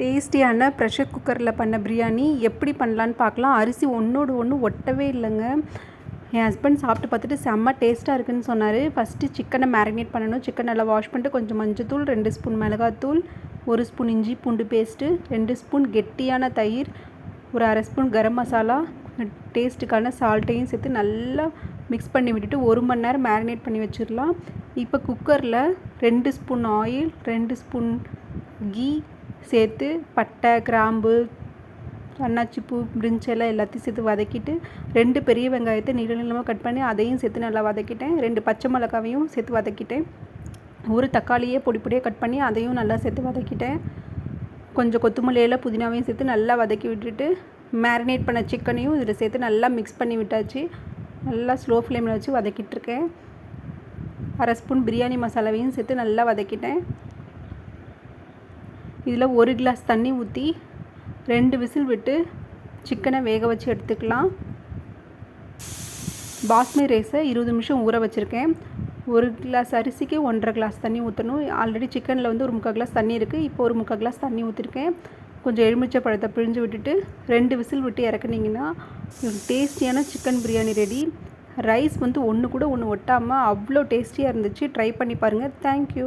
டேஸ்டியான ப்ரெஷர் குக்கரில் பண்ண பிரியாணி எப்படி பண்ணலான்னு பார்க்கலாம். அரிசி ஒன்றோடு ஒன்று ஒட்டவே இல்லைங்க. என் ஹஸ்பண்ட் சாப்பிட்டு பார்த்துட்டு செம்ம டேஸ்ட்டாக இருக்குன்னு சொன்னார். ஃபஸ்ட்டு சிக்கனை மேரினேட் பண்ணணும். சிக்கன் நல்லா வாஷ் பண்ணிட்டு கொஞ்சம் மஞ்சத்தூள் ரெண்டு ஸ்பூன் மிளகாத்தூள் ஒரு ஸ்பூன் இஞ்சி பூண்டு பேஸ்ட்டு ரெண்டு ஸ்பூன் கெட்டியான தயிர் ஒரு அரை ஸ்பூன் கரம் மசாலா டேஸ்ட்டுக்கான சால்ட்டையும் சேர்த்து நல்லா மிக்ஸ் பண்ணி விட்டுட்டு ஒரு மணி நேரம் மேரினேட் பண்ணி வச்சிடலாம். இப்போ குக்கரில் ரெண்டு ஸ்பூன் ஆயில் ரெண்டு ஸ்பூன் கீ சேர்த்து பட்டை கிராம்பு அன்னாச்சிப்பூ பிரிஞ்செல்லாம் எல்லாத்தையும் சேர்த்து வதக்கிட்டு ரெண்டு பெரிய வெங்காயத்தை நீள நீளமாக கட் பண்ணி அதையும் சேர்த்து நல்லா வதக்கிட்டேன். ரெண்டு பச்சை மிளகாவையும் சேர்த்து வதக்கிட்டேன். ஒரு தக்காளியே பொடி பொடியாக கட் பண்ணி அதையும் நல்லா சேர்த்து வதக்கிட்டேன். கொஞ்சம் கொத்தமல்லியெல்லாம் புதினாவையும் சேர்த்து நல்லா வதக்கி விட்டுட்டு மேரினேட் பண்ண சிக்கனையும் இதில் சேர்த்து நல்லா மிக்ஸ் பண்ணி விட்டாச்சு. நல்லா ஸ்லோ ஃப்ளேமில் வச்சு வதக்கிட்டுருக்கேன் அரை ஸ்பூன் பிரியாணி மசாலாவையும் சேர்த்து நல்லா வதக்கிட்டேன். இதில் ஒரு கிளாஸ் தண்ணி ஊற்றி ரெண்டு விசில் விட்டு சிக்கனை வேக வச்சு எடுத்துக்கலாம். பாஸ்மதி ரைஸை இருபது நிமிஷம் ஊற வச்சுருக்கேன். ஒரு கிளாஸ் அரிசிக்கு ஒன்றரை கிளாஸ் தண்ணி ஊற்றணும் ஆல்ரெடி சிக்கனில் வந்து ஒரு முக்கால் கிளாஸ் தண்ணி இருக்குது இப்போ ஒரு முக்கால் கிளாஸ் தண்ணி ஊற்றிருக்கேன் கொஞ்சம் எலுமிச்சை பழத்தை பிழிஞ்சு விட்டுட்டு ரெண்டு விசில் விட்டு இறக்குனீங்கன்னா டேஸ்டியான சிக்கன் பிரியாணி ரெடி ரைஸ் வந்து ஒன்று கூட ஒன்று ஒட்டாமல் அவ்வளோ டேஸ்டியாக இருந்துச்சு. ட்ரை பண்ணி பாருங்கள் தேங்க்யூ